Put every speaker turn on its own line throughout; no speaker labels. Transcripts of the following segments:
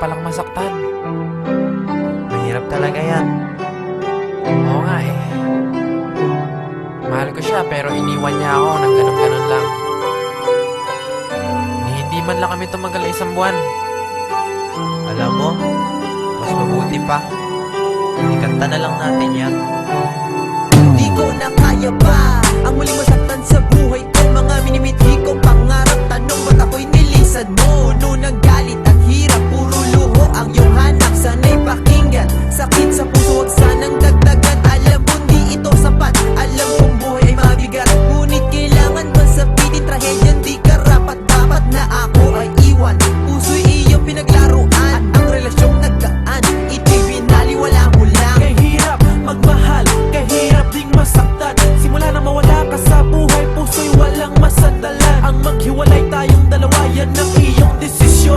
palang masaktan.
Mahirap talaga yan.
Oo nga eh. Mahal ko siya pero iniwan niya ako ng ganun-ganun lang. Ni hindi man lang kami tumagal isang buwan.
Alam mo, mas mabuti pa. Ikanta na lang natin yan.
Hindi ko na kaya pa Ang muling masaktan sa buhay ko Mga
minimiti ko pa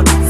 canción